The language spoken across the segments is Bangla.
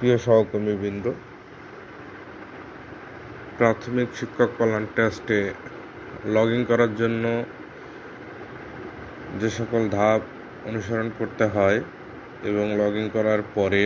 প্রিয় সহকর্মীবৃন্দ, প্রাথমিক শিক্ষক কল্যাণ ট্রাস্টে লগ ইন করার জন্য যে সকল ধাপ অনুসরণ করতে হয় এবং লগ ইন করার পরে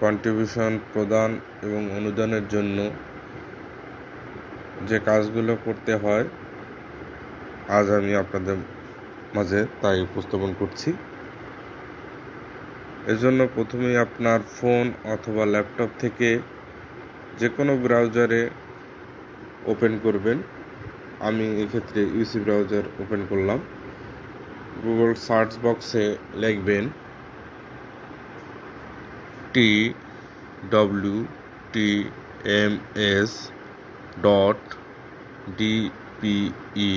কন্ট্রিবিউশন প্রদান এবং অনুদানের জন্য যে কাজগুলো করতে হয়, আজ আমি আপনাদের মাঝে তাই উপস্থাপন করছি। এজন্য প্রথমেই আপনার ফোন অথবা ল্যাপটপ থেকে যে কোনো ব্রাউজারে ওপেন করবেন। আমি এক্ষেত্রে ইউসি ব্রাউজার ওপেন করলাম। গুগল সার্চ বক্সে লিখবেন T W T M S dot DPE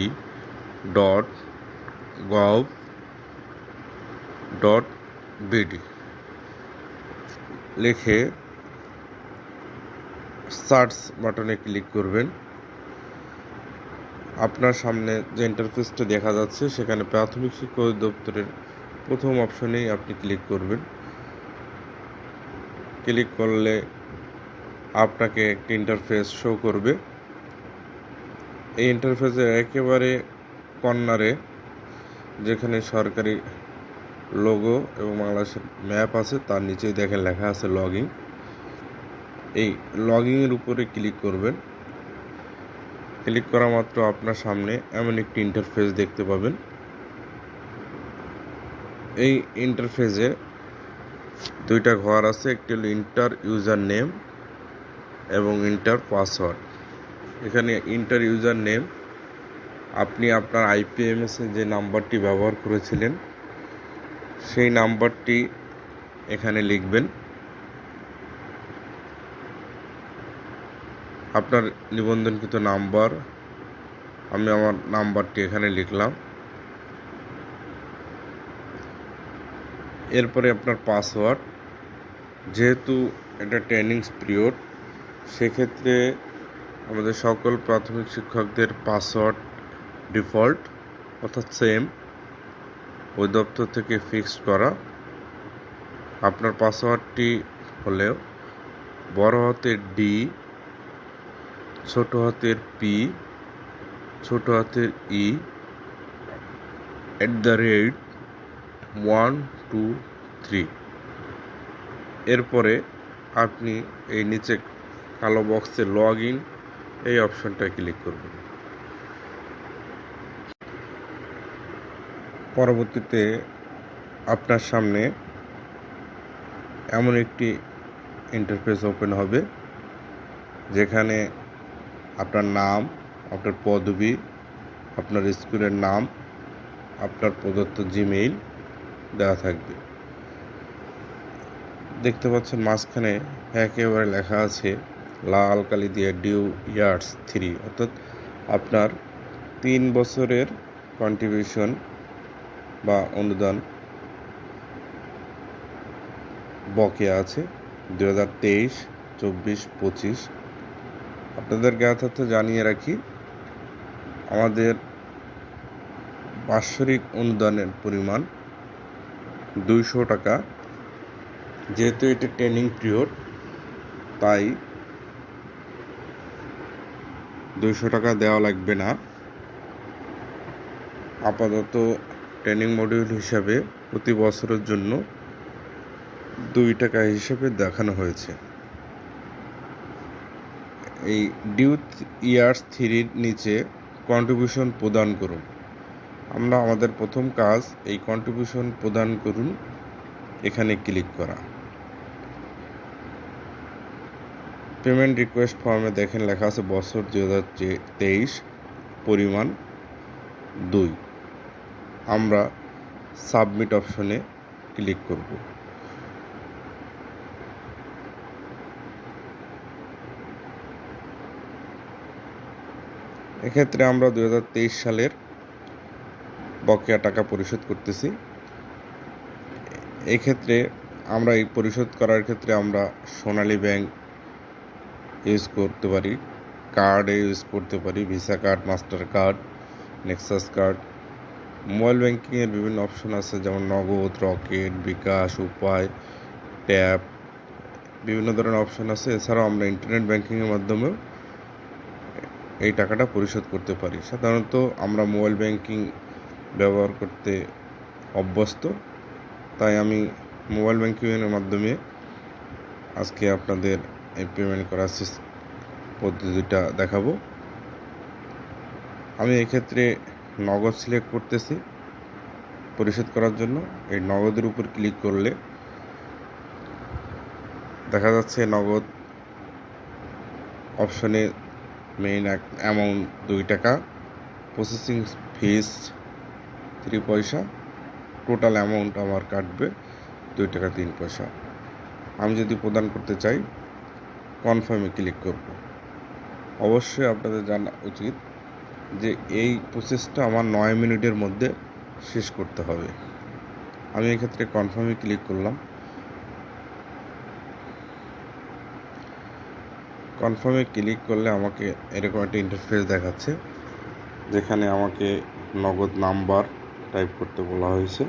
dot gov dot BD লিখে সার্চ বাটনে ক্লিক করবেন। আপনার সামনে যে ইন্টারফেসটা দেখা যাচ্ছে, সেখানে প্রাথমিক শিক্ষা অধিদপ্তরের প্রথম অপশনেই আপনি ক্লিক করবেন। ক্লিক করলে আপনাকে একটি ইন্টারফেস শো করবে। এই ইন্টারফেসের একেবারে কর্নারে যেখানে সরকারি লোগো এবং বাংলাদেশের ম্যাপ আছে, তার নিচেই দেখেন লেখা আছে লগিং এই লগিংয়ের উপরে ক্লিক করবেন। ক্লিক করা মাত্র আপনার সামনে এমন একটি ইন্টারফেস দেখতে পাবেন। এই ইন্টারফেসে দুইটা ঘর আছে, একটি হলো ইন্টার ইউজার নেম এবং ইন্টার পাসওয়ার্ড এখানে ইন্টার ইউজার নেম আপনি আপনার আইপিএমএসে যে নাম্বারটি ব্যবহার করেছিলেন সেই নাম্বারটি এখানে লিখবেন। আপনার নিবন্ধনকৃত নাম্বার, আমি আমার নাম্বারটি এখানে লিখলাম। এরপরে আপনার পাসওয়ার্ড। যেহেতু এটা ট্রেনিংস পিরিয়ড, সেক্ষেত্রে আমাদের সকল প্রাথমিক শিক্ষকদের পাসওয়ার্ড ডিফল্ট, অর্থাৎ সেম। ওই দপ্তর থেকে ফিক্সড করা। আপনার পাসওয়ার্ডটি হলেও বড় হাতের ডি ছোট হাতের পি ছোট হাতের E at the rate one two three এরপরে আপনি এই নিচে কালো বক্সে লগ ইন এই অপশনটা ক্লিক করবেন। পরবর্তীতে আপনার সামনে এমন একটি ইন্টারফেস ওপেন হবে, যেখানে আপনার নাম, আপনার পদবি, আপনার স্কুলের নাম, আপনার প্রদত্ত জিমেইল দেওয়া থাকবে। দেখতে পাচ্ছেন মাঝখানে একেবারে লেখা আছে, লাল কালি দিয়ে ডিউ ইয়ার্স থ্রি অর্থাৎ আপনার তিন বছরের কন্ট্রিবিউশন বা অনুদান বকেয়া আছে দু হাজার তেইশ, চব্বিশ, পঁচিশ। আপনাদের জ্ঞাতার্থে জানিয়ে রাখি, আমাদের বাৎসরিক অনুদানের পরিমাণ দুইশো টাকা। যেহেতু এটা ট্রেনিং পিরিয়ড, তাই দুইশো টাকা দেওয়া লাগবে না। আপাতত ট্রেনিং মডিউল হিসাবে প্রতি বছরের জন্য দুই টাকা হিসেবে দেখানো হয়েছে। এই ডিউথ ইয়ার্স থ্রির নিচে কন্ট্রিবিউশন প্রদান করুন। আমরা আমাদের প্রথম কাজ এই কন্ট্রিবিউশন প্রদান করুন, এখানে ক্লিক করা। পেমেন্ট রিকোয়েস্ট ফর্মে দেখেন লেখা আছে বছর দু হাজার তেইশ, পরিমাণ দুই। আমরা সাবমিট অপশনে ক্লিক করব। এক্ষেত্রে আমরা দু হাজার তেইশ সালের বকেয়া টাকা পরিশোধ করতেছি। এক্ষেত্রে আমরা এই পরিশোধ করার ক্ষেত্রে আমরা সোনালী ব্যাংক ইউজ করতে পারি কার্ডে ইউজ করতে পারি visa card master card Nexus card mobile ব্যাংকিংয়ের বিভিন্ন অপশন আছে, যেমন নগদ, রকেট, বিকাশ, উপায়, ট্যাপ, বিভিন্ন ধরনের অপশন আছে। এছাড়াও আমরা ইন্টারনেট ব্যাংকিংয়ের মাধ্যমেও এই টাকাটা পরিশোধ করতে পারি। সাধারণত আমরা মোবাইল ব্যাংকিং ব্যবহার করতে অভ্যস্ত, তাই আমি মোবাইল ব্যাংকিংয়ের মাধ্যমে আজকে আপনাদের এই পেমেন্ট করার পদ্ধতিটা দেখাবো। আমি এক্ষেত্রে নগদ সিলেক্ট করতেছি পরিশোধ করার জন্য। এই নগদের উপর ক্লিক করলে দেখা যাচ্ছে নগদ অপশনে মেইন অ্যামাউন্ট দুই টাকা প্রসেসিং ফিস থ্রি পয়সা টোটাল অ্যামাউন্ট আমার কাটবে দুই টাকা তিন পয়সা। আমি যদি প্রদান করতে চাই কনফার্মে ক্লিক করব। অবশ্যই আপনাদের জানা উচিত যে এই প্রসেসটা আমার নয় মিনিটের মধ্যে শেষ করতে হবে। আমি এক্ষেত্রে কনফার্মে ক্লিক করলাম। কনফার্মে ক্লিক করলে আমাকে এরকম একটা ইন্টারফেস দেখাচ্ছে, যেখানে আমাকে নগদ নাম্বার টাইপ করতে বলা হয়েছে।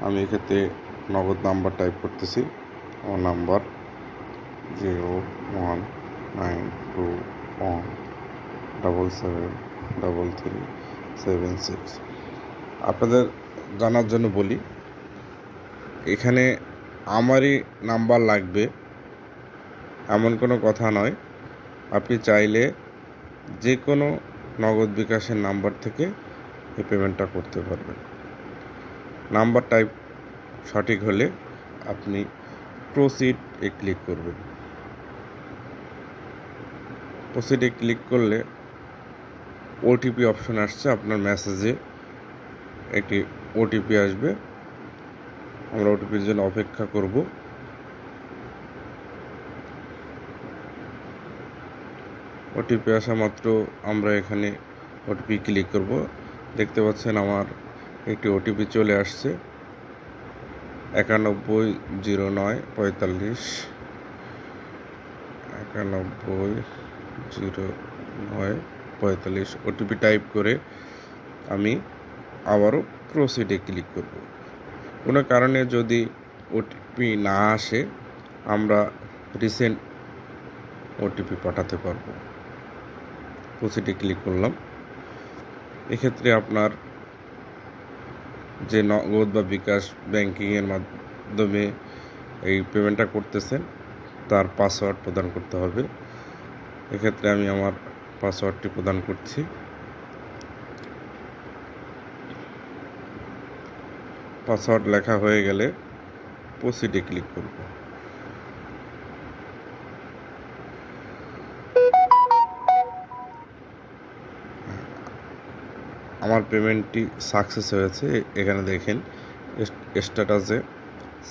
আমি এক্ষেত্রে নগদ নাম্বার টাইপ করতেছি। আমার number zero one nine two one double seven double three seven six আপনাদের জানার জন্য বলি, এখানে আমারই নাম্বার লাগবে, এমন কোনো কথা নয়। আপনি চাইলে যে কোনো নগদ বিকাশের নাম্বার থেকে এই পেমেন্টটা করতে পারবেন। নাম্বার টাইপ সঠিক হলে আপনি প্রসিড এ ক্লিক করবেন। প্রসিডে ক্লিক করলে ওটিপি অপশন আসছে, আপনার মেসেজে একটি ওটিপি আসবে। আমরা ওটিপির জন্য অপেক্ষা করব। ওটিপি আসা মাত্র আমরা এখানে ওটিপি ক্লিক করব। দেখতে পাচ্ছেন আমার একটি ওটিপি চলে আসছে। একানব্বই জিরো নয় পঁয়তাল্লিশ। একানব্বই জিরো নয় পঁয়তাল্লিশ ওটিপি টাইপ করে আমি আবারও প্রসিডে ক্লিক করব। কোনো কারণে যদি ওটিপি না আসে, আমরা রিসেন্ট ওটিপি পাঠাতে পারব। প্রসিডে ক্লিক করলাম। এক্ষেত্রে আপনার যে নগদ বা বিকাশ ব্যাংকিংয়ের মাধ্যমে এই পেমেন্টটা করতেছেন, তার পাসওয়ার্ড প্রদান করতে হবে। এক্ষেত্রে আমি আমার পাসওয়ার্ডটি প্রদান করছি। পাসওয়ার্ড লেখা হয়ে গেলে প্রসিডে ক্লিক করব। আমার পেমেন্টটি সাকসেস হয়েছে। এখানে দেখেন, স্ট্যাটাসে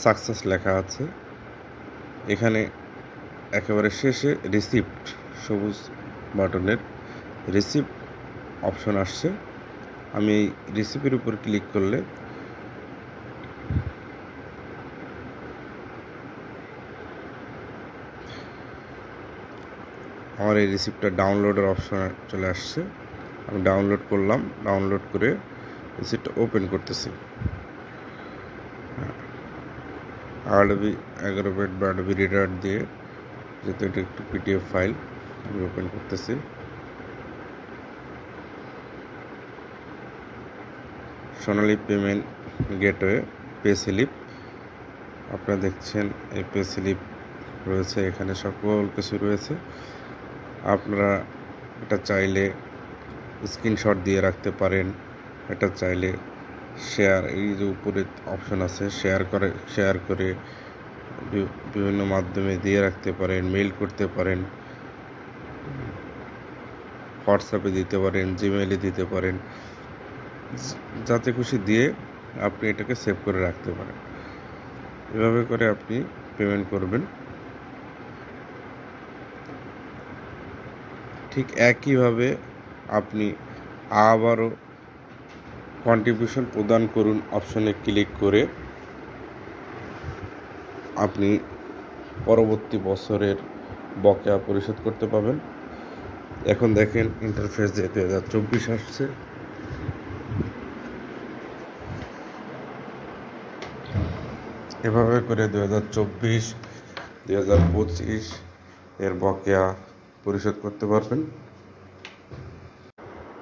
সাকসেস লেখা আছে। এখানে একেবারে শেষে রিসিপ্ট, সবুজ বাটনের রিসিপ্ট অপশন আসছে। আমি এই রিসিপ্টের উপর ক্লিক করলে আমার এই রিসিপ্টটা ডাউনলোডের অপশন চলে আসছে। আমি ডাউনলোড করলাম, ডাউনলোড করে রিসিপ্টটা ওপেন করতেছি। আরবি বেড বা আরবি রিডার দিয়ে, যেহেতু এটা একটু পিডিএফ ফাইল আমি ওপেন করতেছি। Sonali payment gateway pay slip আপনারা দেখছেন, এই পে স্লিপ রয়েছে, এখানে সকল কিছু রয়েছে। আপনারা এটা চাইলে স্ক্রিনশট দিয়ে রাখতে পারেন। এটা চাইলে শেয়ার, এই যে উপরে অপশন আছে, শেয়ার করে শেয়ার করে বিভিন্ন মাধ্যমে দিয়ে রাখতে পারেন মেল করতে পারেন। হোয়াটসঅ্যাপে দিতে পারেন জিমেইলে দিতে পারেন। যাতে খুশি দিয়ে আপনি এটাকে সেভ করে রাখতে পারেন। এভাবে করে আপনি পেমেন্ট করবেন। ঠিক একইভাবে আপনি আবারও কন্ট্রিবিউশন প্রদান করুন অপশনে ক্লিক করে। আপনি পরবর্তী বছরের বকেয়া পরিশোধ করতে পাবেন এখন দেখেন ইন্টারফেস যে দু হাজার চব্বিশ আসছে। এভাবে করে দু হাজার চব্বিশ, দুই হাজার পঁচিশ এর বকেয়া পরিশোধ করতে পারবেন।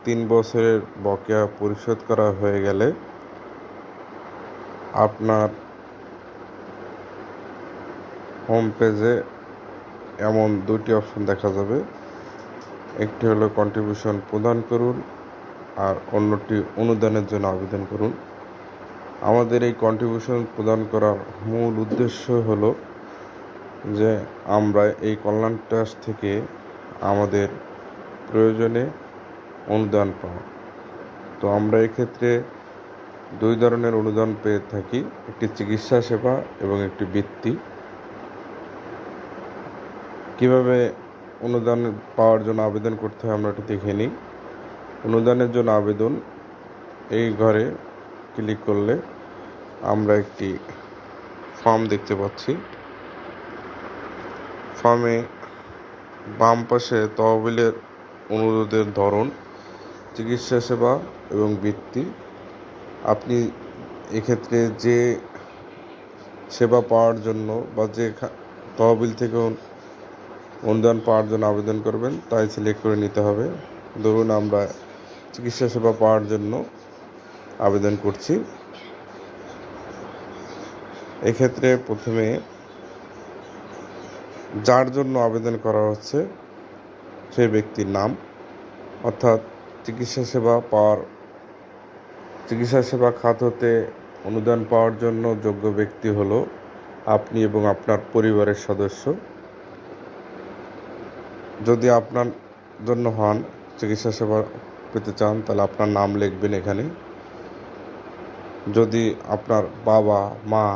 তিন বছরের বকেয়া পরিশোধ করা হয়ে গেলে আপনার হোম পেজে এমন দুটি অপশন দেখা যাবে। একটি হলো কন্ট্রিবিউশন প্রদান করুন আর অন্যটি অনুদানের জন্য আবেদন করুন। আমাদের এই কন্ট্রিবিউশন প্রদান করার মূল উদ্দেশ্য হলো যে আমরা এই কল্যাণ ট্রাস্ট থেকে আমাদের প্রয়োজনে অনুদান পাওয়া তো আমরা এক্ষেত্রে দুই ধরনের অনুদান পেয়ে থাকি, একটি চিকিৎসা সেবা এবং একটি বৃত্তি। কীভাবে অনুদান পাওয়ার জন্য আবেদন করতে হয়, আমরা একটু দেখে নিই। অনুদানের জন্য আবেদন, এই ঘরে ক্লিক করলে আমরা একটি ফর্ম দেখতে পাচ্ছি। ফর্মে বাম পাশে তহবিলের অনুরোধের ধরন, চিকিৎসা সেবা এবং বৃত্তি। আপনি এক্ষেত্রে যে সেবা পাওয়ার জন্য বা যে তহবিল থেকে অনুদান পাওয়ার জন্য আবেদন করবেন, তাই সিলেক্ট করে নিতে হবে। ধরুন আমরা চিকিৎসা সেবা পাওয়ার জন্য আবেদন করছি। এক্ষেত্রে প্রথমে যার জন্য আবেদন করা হচ্ছে সেই ব্যক্তির নাম, অর্থাৎ চিকিৎসা সেবা পাওয়ার, চিকিৎসা সেবা খাত হতে অনুদান পাওয়ার জন্য যোগ্য ব্যক্তি হলো আপনি এবং আপনার পরিবারের সদস্য। যদি আপনার জন্য হন চিকিৎসা সেবা পেতে চান, তাহলে আপনার নাম লিখবেন এখানে। যদি আপনার বাবা, মা,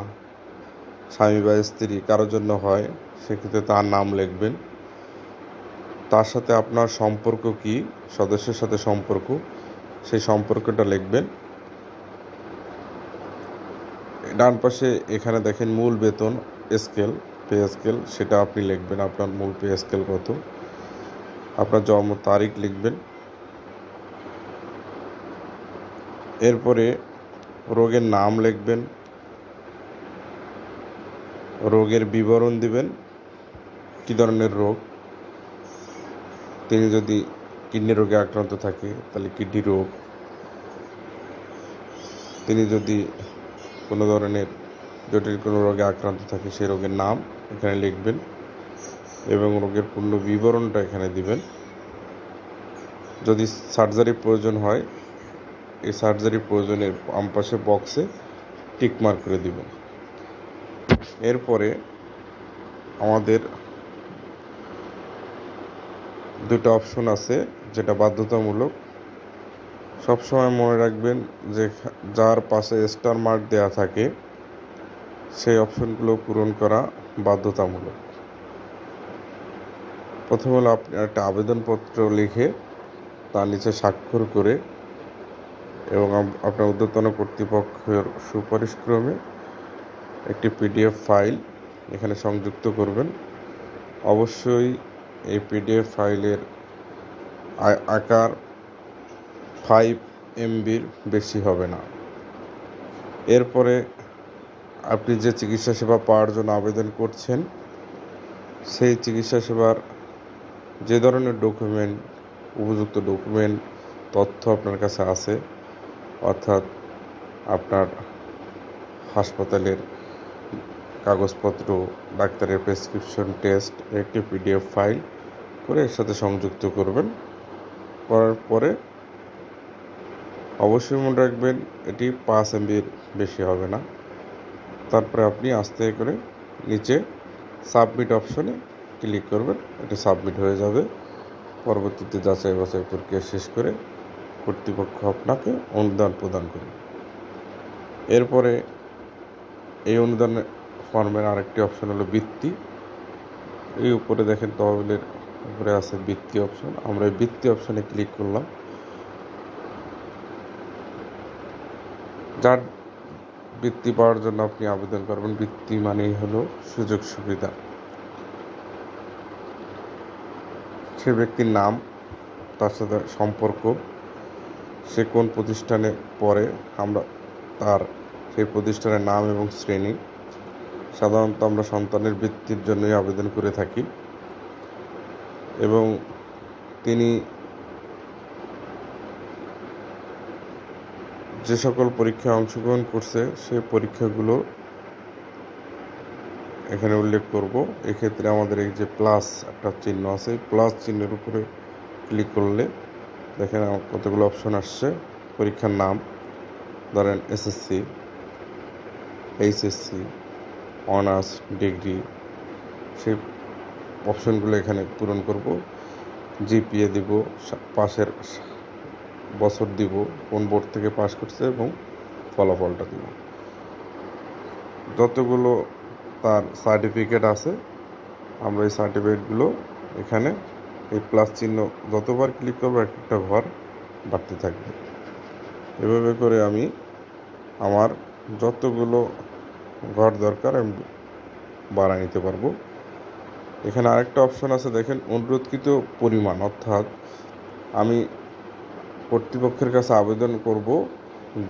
স্বামী বা স্ত্রী কারোর জন্য হয়, সেক্ষেত্রে তার নাম লিখবেন। তার সাথে আপনার সম্পর্ক কি, সদস্যের সাথে সম্পর্ক, সেই সম্পর্কটা লিখবেন। ডান পাশে এখানে দেখেন মূল বেতন স্কেল পে স্কেল সেটা আপনি লিখবেন, আপনার মূল পে স্কেল কত। আপনার জন্ম তারিখ লিখবেন। এরপরে রোগের নাম লিখবেন। রোগের বিবরণ দিবেন, কী ধরনের রোগ? তিনি যদি কিডনি রোগে আক্রান্ত থাকে, তাহলে কিডনি রোগ। তিনি যদি কোনো ধরনের জটিল কোনো রোগে আক্রান্ত থাকে, সেই রোগের নাম এখানে লিখবেন। এবং রোগের পূর্ণ বিবরণটা এখানে দিবেন। যদি সার্জারি প্রয়োজন হয়, এই সার্জারি প্রয়োজনের আমপাশে বক্সে টিক মার্ক করে দিবেন। এরপরে আমাদের দুটো অপশন আছে, যেটা বাধ্যতামূলক। সবসময় মনে রাখবেন যে যার পাশে স্টার মার্ক দেওয়া থাকে, সেই অপশনগুলো পূরণ করা বাধ্যতামূলক। প্রথমে হলো আপনি একটা আবেদনপত্র লিখে তার নিচে স্বাক্ষর করে এবং আপনার ঊর্ধ্বতন কর্তৃপক্ষের সুপারিশক্রমে একটি পিডিএফ ফাইল এখানে সংযুক্ত করবেন। অবশ্যই এই পিডিএফ ফাইলের আকার ফাইভ এমবির বেশি হবে না। এরপরে আপনি যে চিকিৎসা সেবা পাওয়ার জন্য আবেদন করছেন, সেই চিকিৎসা সেবার যে ধরনের ডকুমেন্ট উপযুক্ত ডকুমেন্ট তথ্য আপনার কাছে আছে, অর্থাৎ আপনার হাসপাতালের কাগজপত্র, ডাক্তারের প্রেসক্রিপশন টেস্ট একটি পিডিএফ ফাইল করে এর সাথে সংযুক্ত করবেন। করার পরে অবশ্যই মনে রাখবেন, এটি পাঁচ এমবির বেশি হবে না। তারপরে আপনি আস্তে করে নিচে সাবমিট অপশনে ক্লিক করবেন, এটি সাবমিট হয়ে যাবে। পরবর্তীতে যাচাই বাছাই প্রক্রিয়া শেষ করে কর্তৃপক্ষ আপনাকে অনুদান প্রদান করবে। এরপরে এই অনুদান ফর্মের আরেকটি অপশন হলো বৃত্তি। এই উপরে দেখেন তহবিলের উপরে আছে বৃত্তি অপশন। আমরা এই বৃত্তি অপশনে ক্লিক করলাম। যার বৃত্তি পাওয়ার জন্য আপনি আবেদন করবেন, বৃত্তি মানেই হলো সুযোগ সুবিধা সে ব্যক্তির নাম, তার সাথে সম্পর্ক, সে কোন প্রতিষ্ঠানে পড়ে, আমরা তার সেই প্রতিষ্ঠানের নাম এবং শ্রেণি। সাধারণত আমরা সন্তানের বৃত্তির জন্যই আবেদন করে থাকি। এবং তিনি যে সকল পরীক্ষায় অংশগ্রহণ করছে সেই পরীক্ষাগুলো এখানে উল্লেখ করব, এক্ষেত্রে আমাদের এই যে প্লাস একটা চিহ্ন আছে, প্লাস চিহ্নের উপরে ক্লিক করলে দেখেন কতগুলো অপশন আসছে। পরীক্ষার নাম, ধরেন এসএসসি এইচএসসি অনার্স ডিগ্রি সেই অপশনগুলো এখানে পূরণ করব। জিপিএ দিব পাশের বছর দিব, কোন বোর্ড থেকে পাশ করছে এবং ফলাফলটা দিব। যতগুলো তার সার্টিফিকেট আছে। আমরা এই সার্টিফিকেটগুলো এখানে এই প্লাস চিহ্ন যতবার ক্লিক করব এক একটা ঘর বাড়তে থাকবে। এভাবে করে আমি আমার যতগুলো ঘর দরকার আমি বাড়ায় নিতে পারব। এখানে আরেকটা অপশন আছে, দেখেন অনুরোধকৃত পরিমাণ, অর্থাৎ আমি কর্তৃপক্ষের কাছে আবেদন করব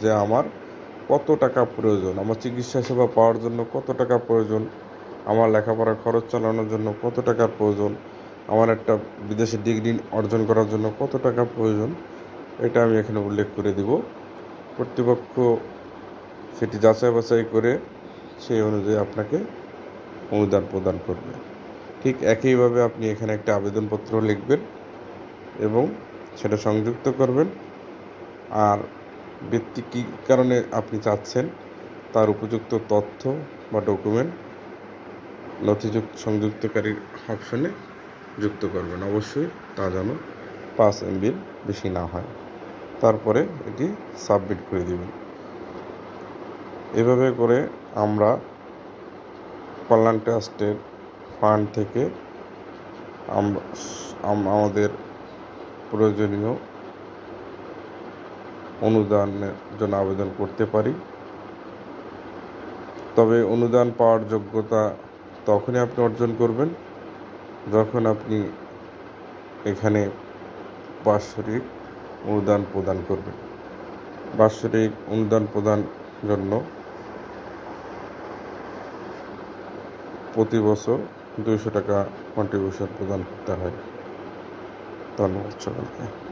যে আমার কত টাকা প্রয়োজন? আমার চিকিৎসা সেবা পাওয়ার জন্য কত টাকা প্রয়োজন? আমার লেখাপড়ার খরচ চালানোর জন্য কত টাকার প্রয়োজন? আমার একটা বিদেশে ডিগ্রি অর্জন করার জন্য কত টাকা প্রয়োজন? এটা আমি এখানে উল্লেখ করে দিব। কর্তৃপক্ষ সেটি যাচাই বাছাই করে সেই অনুযায়ী আপনাকে অনুদান প্রদান করবে। ঠিক একইভাবে আপনি এখানে একটা আবেদনপত্র লিখবেন এবং সেটা সংযুক্ত করবেন। আর ব্যক্তি কী কারণে আপনি চাচ্ছেন? তার উপযুক্ত তথ্য বা ডকুমেন্ট নথিযুক্ত সংযুক্তকারীর অপশনে যুক্ত করবেন। অবশ্যই তা যেন পাঁচ এমবির বেশি না হয়। তারপরে এটি সাবমিট করে দিবেন। এভাবে করে আমরা কল্যাণ ট্রাস্টের ফান্ড থেকে আমাদের প্রয়োজনীয় অনুদানের জন্য আবেদন করতে পারি। তবে অনুদান পাওয়ার যোগ্যতা তখনই আপনি অর্জন করবেন, যখন আপনি এখানে বাৎসরিক অনুদান প্রদান করবেন। বাৎসরিক অনুদান প্রদান জন্য প্রতি বছর দুইশো টাকা কন্ট্রিবিউশন প্রদান করতে হয়। ধন্যবাদ সকলকে